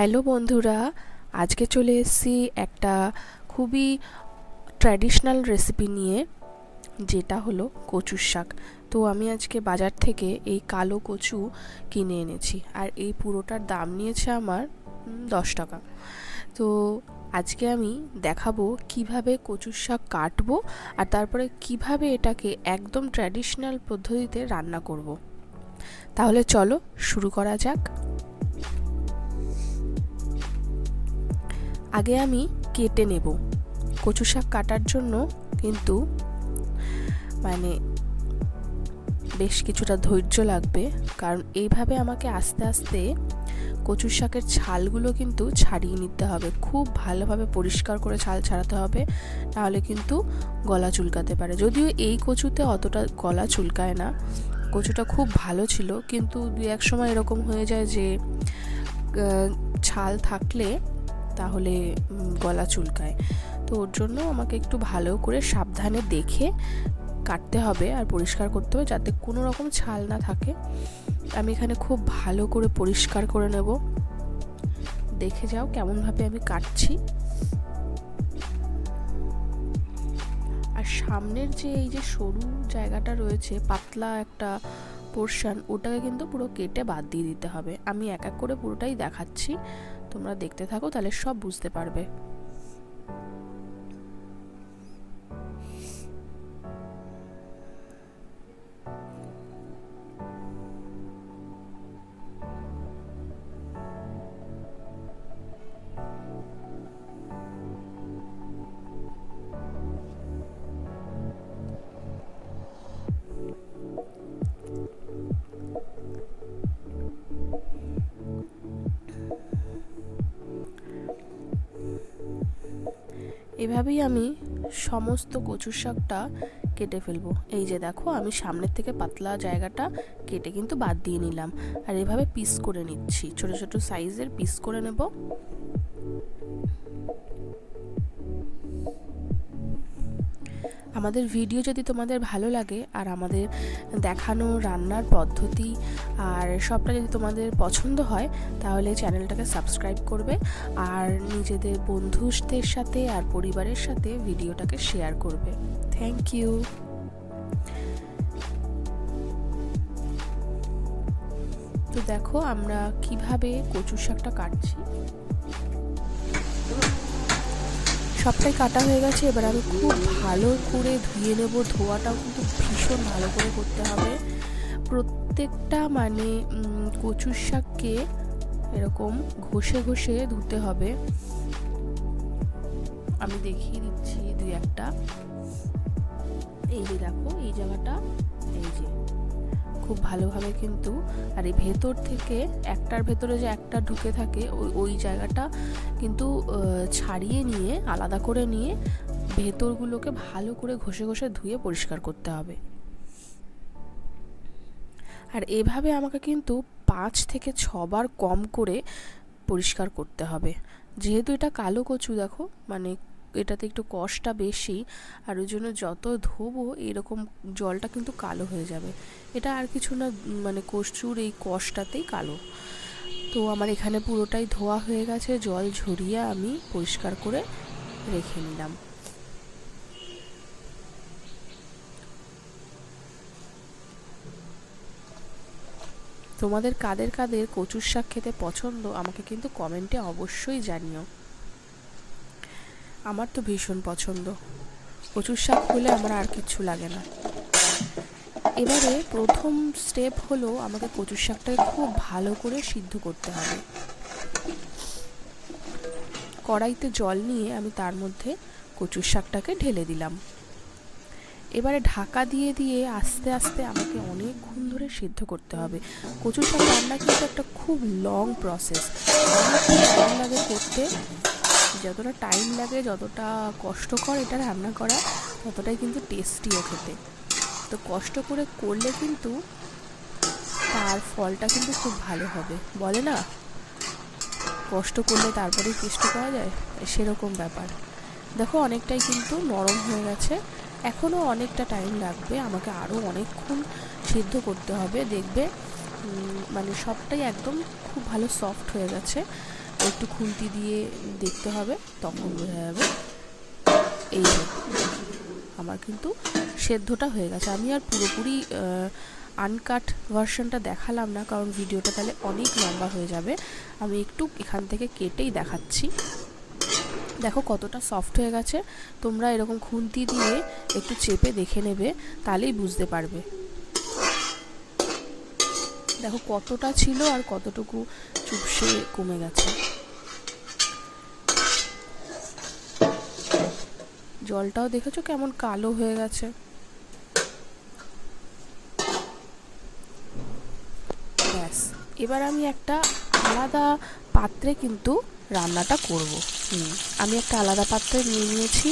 Hello বন্ধুরা, আজকে চলে এসেছি একটা খুবই ট্র্যাডিশনাল রেসিপি নিয়ে, যেটা হলো কচুর শাক। তো আমি আজকে বাজার থেকে এই কালো কচু কিনে এনেছি, আর এই পুরোটার দাম নিয়েছে আমার দশ টাকা। তো আজকে আমি দেখাবো কীভাবে কচুর শাক কাটবো, আর তারপরে কীভাবে এটাকে একদম ট্র্যাডিশনাল পদ্ধতিতে রান্না করব। তাহলে চলো শুরু করা যাক। আগে আমি কেটে নেব। কচু শাক কাটার জন্য কিন্তু মানে বেশ কিছুটা ধৈর্য লাগবে। কারণ এইভাবে আমাকে আস্তে আস্তে কচু শাকের ছালগুলো কিন্তু ছাড়িয়ে নিতে হবে। খুব ভালোভাবে পরিষ্কার করে ছাল ছাড়াতে হবে। নাহলে কিন্তু গলা চুলকাতে পারে। যদিও এই কচুতে অতটা গলা চুলকায় না। কচুটা খুব ভালো ছিল। কিন্তু দু এক সময় এরকম হয়ে যায় যে ছাল থাকলে তাহলে গলা চুলকায়। তো ওর জন্য আমাকে একটু ভালো করে সাবধানে দেখে কাটতে হবে আর পরিষ্কার করতে হবে যাতে কোনো রকম ছাল না থাকে। আমি এখানে খুব ভালো করে পরিষ্কার করে নেব। দেখে যাও কেমনভাবে আমি কাটছি। আর সামনের যে এই যে সরু জায়গাটা রয়েছে, পাতলা একটা পোর্শন ওটাকে কিন্তু পুরো কেটে বাদ দিয়ে দিতে হবে। আমি এক এক করে পুরোটাই দেখাচ্ছি। তোমরা দেখতে থাকো তাহলে সব বুঝতে পারবে। এভাবেই আমি সমস্ত কচুর শাকটা কেটে ফেলব। এই যে দেখো, আমি সামনের থেকে পাতলা জায়গাটা কেটে কিন্তু বাদ দিয়ে নিলাম। আর এভাবে পিস করে নিচ্ছি। ছোট ছোট সাইজের পিস করে নেব। আমাদের ভিডিও যদি তোমাদের ভালো লাগে আর আমাদের দেখানো, রান্নার পদ্ধতি আর সবটা যদি তোমাদের পছন্দ হয়, তাহলে চ্যানেলটাকে সাবস্ক্রাইব করবে আর নিজেদের বন্ধুদের সাথে আর পরিবারের সাথে ভিডিওটাকে শেয়ার করবে। থ্যাংক ইউ তো দেখো আমরা কীভাবে কচু শাকটা কাটছি। সবটাই কাটা হয়ে গেছে, এবার আমি খুব ভালো করে ধুয়ে নেব। ধোয়াটাও কিন্তু ভীষণ ভালো করে করতে হবে। প্রত্যেকটা মানে কচুর শাককে এরকম ঘষে ঘষে ধুতে হবে। আমি দেখিয়ে দিচ্ছি দুই একটা। এই যে দেখো, এই জায়গাটা, এই যে। খুব ভালোভাবে কিন্তু, আর এই ভেতর থেকে একটার ভেতরে যে একটা ঢুকে থাকে ওই ওই জায়গাটা কিন্তু ছাড়িয়ে নিয়ে, আলাদা করে নিয়ে ভেতরগুলোকে ভালো করে ঘষে ঘষে ধুয়ে পরিষ্কার করতে হবে। আর এভাবে আমাকে কিন্তু পাঁচ থেকে ছবার কম করে পরিষ্কার করতে হবে। যেহেতু এটা কালো কচু, দেখো মানে এটাতে একটু কষটা বেশি, আর ওই জন্য যত ধোবো এরকম জলটা কিন্তু কালো হয়ে যাবে। এটা আর কিছু না মানে কচুর এই কষটাতেই কালো। তো আমার এখানে পুরোটাই ধোয়া হয়ে গেছে, জল ঝরিয়ে আমি পরিষ্কার করে রেখে নিলাম। তোমাদের কাদের কাদের কচুর শাক খেতে পছন্দ, আমাকে কিন্তু কমেন্টে অবশ্যই জানিও। আমার তো ভীষণ পছন্দ। কচুর শাক হলে আমার আর কিচ্ছু লাগে না। এবারে প্রথম স্টেপ হলো আমাকে কচুর শাকটাকে খুব ভালো করে সিদ্ধ করতে হবে। কড়াইতে জল নিয়ে আমি তার মধ্যে কচুর শাকটাকে ঢেলে দিলাম। এবারে ঢাকা দিয়ে দিয়ে আস্তে আস্তে আমাকে অনেকক্ষণ ধরে সিদ্ধ করতে হবে। কচুর শাক রান্না কিন্তু একটা খুব লং প্রসেস লাগে করতে। যতটা টাইম লাগে, যতটা কষ্টকর এটা রান্না করা, ততটাই কিন্তু টেস্টিও খেতে। তো কষ্ট করে করলে কিন্তু তার ফলটা কিন্তু খুব ভালো হবে। বলে না? কষ্ট করলে তারপরেই টেস্ট করা যায়? সেরকম ব্যাপার। দেখো, অনেকটাই কিন্তু নরম হয়ে গেছে। এখনও অনেকটা টাইম লাগবে। আমাকে আরও অনেকক্ষণ সিদ্ধ করতে হবে। দেখবে মানে সবটাই একদম খুব ভালো সফট হয়ে গেছে। একটু খুন্তি দিয়ে দেখতে হবে, তখন বোঝা যাবে এই আমার কিন্তু সেদ্ধটা হয়ে গেছে। আমি আর পুরোপুরি আনকাট ভার্সনটা দেখালাম না, কারণ ভিডিওটা তাহলে অনেক লম্বা হয়ে যাবে। আমি একটু এখান থেকে কেটেই দেখাচ্ছি। দেখো কতটা সফট হয়ে গেছে। তোমরা এরকম খুন্তি দিয়ে একটু চেপে দেখে নেবে, তাহলেই বুঝতে পারবে। দেখো কতটা ছিল আর কতটুকু চুপসে কমে গেছে। জলটাও দেখেছ কেমন কালো হয়ে গেছে। ব্যাস, এবার আমি একটা আলাদা পাত্রে কিন্তু রান্নাটা করব। আমি একটা আলাদা পাত্রে নিয়ে নিয়েছি।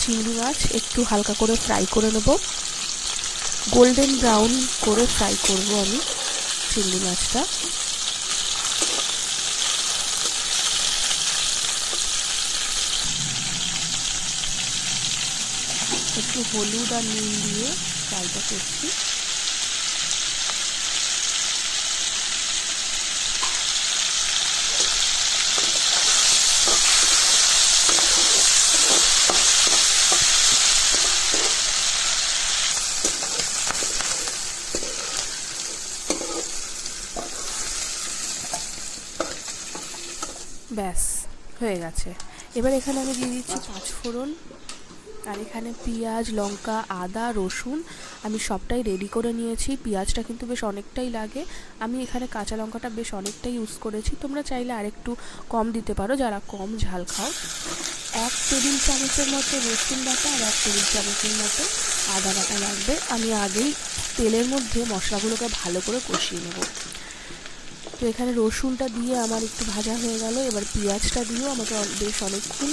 চিংড়ি মাছ একটু হালকা করে ফ্রাই করে নেব। গোল্ডেন ব্রাউন করে ফ্রাই করব আমি। চিংড়ি মাছটা। একটু হলুদ আর নুন দিয়ে ফ্রাইটা করছি। ব্যাস, হয়ে গেছে। এবার এখানে আমি দিয়ে দিচ্ছি পাঁচ ফোড়ন, আর এখানে পেঁয়াজ, লঙ্কা, আদা, রসুন। আমি সবটাই রেডি করে নিয়েছি। পেঁয়াজটা কিন্তু বেশ অনেকটাই লাগে। আমি এখানে কাঁচা লঙ্কাটা বেশ অনেকটাই ইউজ করেছি। তোমরা চাইলে আরেকটু কম দিতে পারো, যারা কম ঝাল খাও। এক টেবিল চামচের মতো রসুন বাটা আর এক টেবিল চামচের মতো আদা বাটা লাগবে। আমি আগেই তেলের মধ্যে মশলাগুলোকে ভালো করে কষিয়ে নেব। তো এখানে রসুনটা দিয়ে আমার একটু ভাজা হয়ে গেল। এবার পেঁয়াজটা দিয়েও আমাকে বেশ অনেকক্ষণ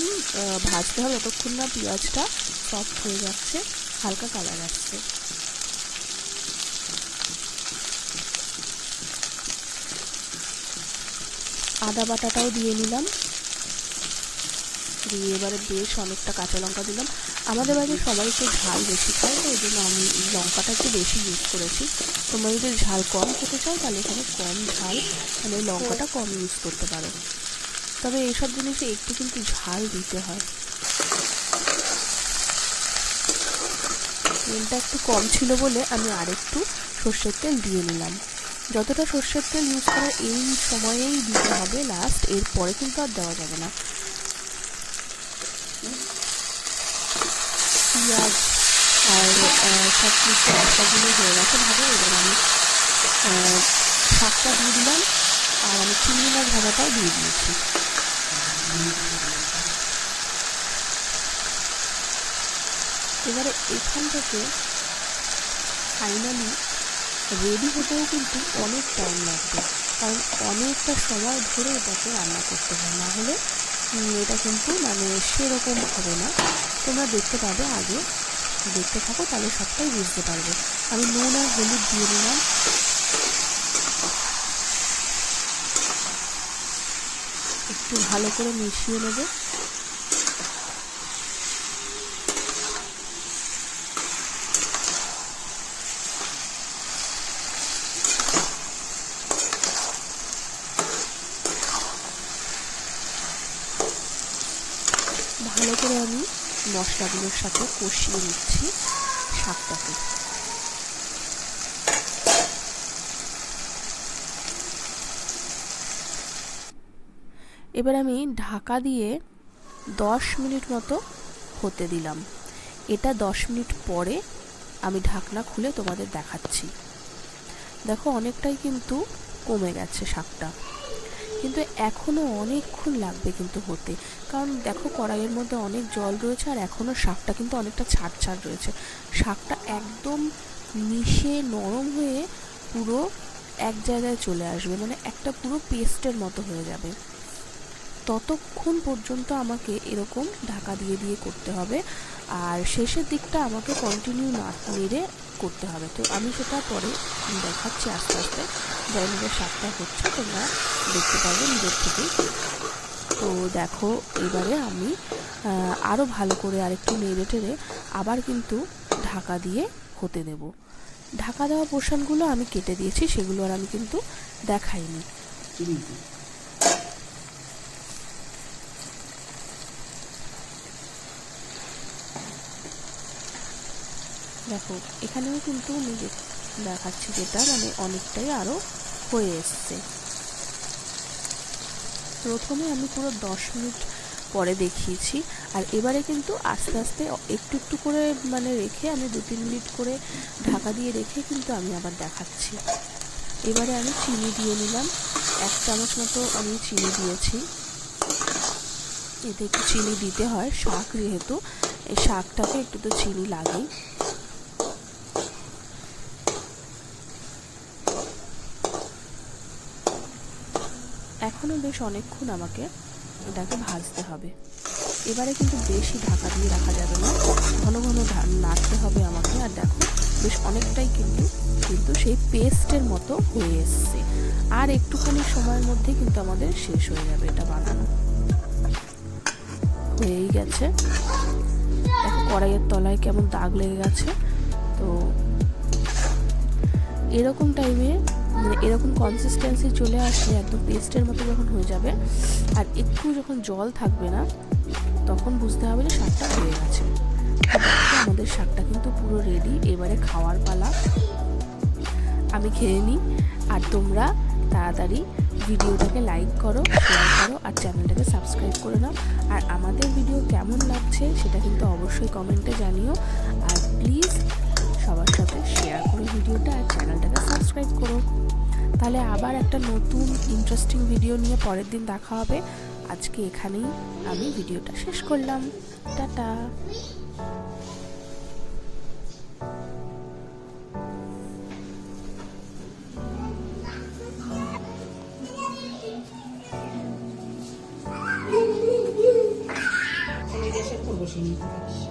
ভাজতে হবে। যতক্ষণ না পেঁয়াজটা সফট হয়ে যাচ্ছে, হালকা কালার আসছে। আদা বাটাটাও দিয়ে নিলাম। দিয়ে এবারে বেশ অনেকটা কাঁচা লঙ্কা দিলাম। আমাদের বাড়িতে সবাই একটু ঝাল বেশি খায়, তো ওই জন্য আমি লঙ্কাটা একটু বেশি ইউজ করেছি। তোমরা যদি ঝাল কম খেতে চাও, তাহলে এখানে কম ঝাল মানে লঙ্কাটা কম ইউজ করতে পারো। তবে এইসব জিনিসে একটু কিন্তু ঝাল দিতে হয়। তেলটা একটু কম ছিল বলে আমি আরেকটু সর্ষের তেল দিয়ে নিলাম। যতটা সর্ষের তেল ইউজ করা এই সময়েই দিতে হবে লাস্ট এরপরে কিন্তু আর দেওয়া যাবে না। পেঁয়াজ আর সব কিছু মশলাগুলো হয়ে গেছে, ভালো এবার আমি শাকটা দিয়ে দিলাম আর আমি চিংড়ি মাছ ভাজাটাও দিয়ে দিয়েছি। এবারে এখান থেকে ফাইনালি রেডি হতেও কিন্তু অনেক টাইম লাগবে, কারণ অনেকটা সময় ধরে এটাকে রান্না করতে হয়। না হলে এটা কিন্তু মানে সেরকম হবে না। তোমরা দেখতে পাবে আগে। দেখতে থাকো, তাহলে সবটাই বুঝতে পারবে। আমি নুন আর হলুদ দিয়ে নিলাম একটু ভালো করে মিশিয়ে নেবে। ভালো করে আমি মশলাগুলোর সাথে কষিয়ে নিচ্ছি শাকটাকে। এবার আমি ঢাকা দিয়ে দশ মিনিট মতো হতে দিলাম। এটা দশ মিনিট পরে আমি ঢাকনা খুলে তোমাদের দেখাচ্ছি। দেখো, অনেকটাই কিন্তু কমে গেছে শাকটা। কিন্তু এখনও অনেকক্ষণ লাগবে কিন্তু হতে। কারণ দেখো কড়াইয়ের মধ্যে অনেক জল রয়েছে আর এখনও শাকটা কিন্তু অনেকটা ছাড় ছাড় রয়েছে। শাকটা একদম মিশে নরম হয়ে পুরো এক জায়গায় চলে আসবে মানে একটা পুরো পেস্টের মতো হয়ে যাবে। ততক্ষণ পর্যন্ত আমাকে এরকম ঢাকা দিয়ে দিয়ে করতে হবে আর শেষের দিকটা আমাকে কন্টিনিউ না নেড়ে করতে হবে। তো আমি সেটা পরে দেখাচ্ছি আস্তে আস্তে যাই নিজের শাকটা হচ্ছে তোমরা দেখতে পাবে নিজের থেকেই। তো দেখো এবারে আমি আরও ভালো করে আরেকটু নেড়ে টেড়ে আবার কিন্তু ঢাকা দিয়ে হতে দেব। ঢাকা দেওয়া পোর্শনগুলো আমি কেটে দিয়েছি, সেগুলো আর আমি কিন্তু দেখাইনি। দেখো, এখানেও কিন্তু আমি দেখাচ্ছি যেটা মানে অনেকটাই আরও হয়ে এসছে। প্রথমে আমি পুরো দশ মিনিট পরে দেখিয়েছি, আর এবারে কিন্তু আস্তে আস্তে একটু একটু করে মানে রেখে আমি দু তিন মিনিট করে ঢাকা দিয়ে রেখে কিন্তু আমি আবার দেখাচ্ছি। এবারে আমি চিনি দিয়ে নিলাম, এক চামচ মতো আমি চিনি দিয়েছি। এতে একটু চিনি দিতে হয়, শাক যেহেতু, এই শাকটাকে একটু তো চিনি লাগেই। এখনও বেশ অনেকক্ষণ আমাকে এটাকে ভাজতে হবে। এবারে কিন্তু বেশি ঢাকা দিয়ে রাখা যাবে না। ঘন ঘন নাড়তে হবে আমাকে। আর দেখো, বেশ অনেকটাই কিন্তু কিন্তু সেই পেস্টের মতো হয়ে এসছে। আর একটুখানি সময়ের মধ্যে কিন্তু আমাদের শেষ হয়ে যাবে এটা বানানো। হয়েই গেছে। দেখো, কড়াইয়ের তলায় কেমন দাগ লেগে গেছে। তো এরকম টাইমে মানে এরকম কনসিস্টেন্সি চলে আসলে একদম পেস্টের মতো যখন হয়ে যাবে, আর একটু যখন জল থাকবে না, তখন বুঝতে হবে যে শাকটা হয়ে গেছে। আমাদের শাকটা কিন্তু পুরো রেডি এবারে খাওয়ার পালা। আমি খেয়ে নিই, আর তোমরা তাড়াতাড়ি ভিডিওটাকে লাইক করো শেয়ার করো, আর চ্যানেলটাকে সাবস্ক্রাইব করে নাও। আর আমাদের ভিডিও কেমন লাগছে, সেটা কিন্তু অবশ্যই কমেন্টে জানিও। আর প্লিজ শেয়ার করো, ভিডিওটা আর চ্যানেলটাকে সাবস্ক্রাইব করো। তাহলে আবার একটা নতুন ইন্টারেস্টিং ভিডিও নিয়ে পরের দিন দেখা হবে। আজকে এখানেই আমি ভিডিওটা শেষ করলাম। টাটা। Gracias.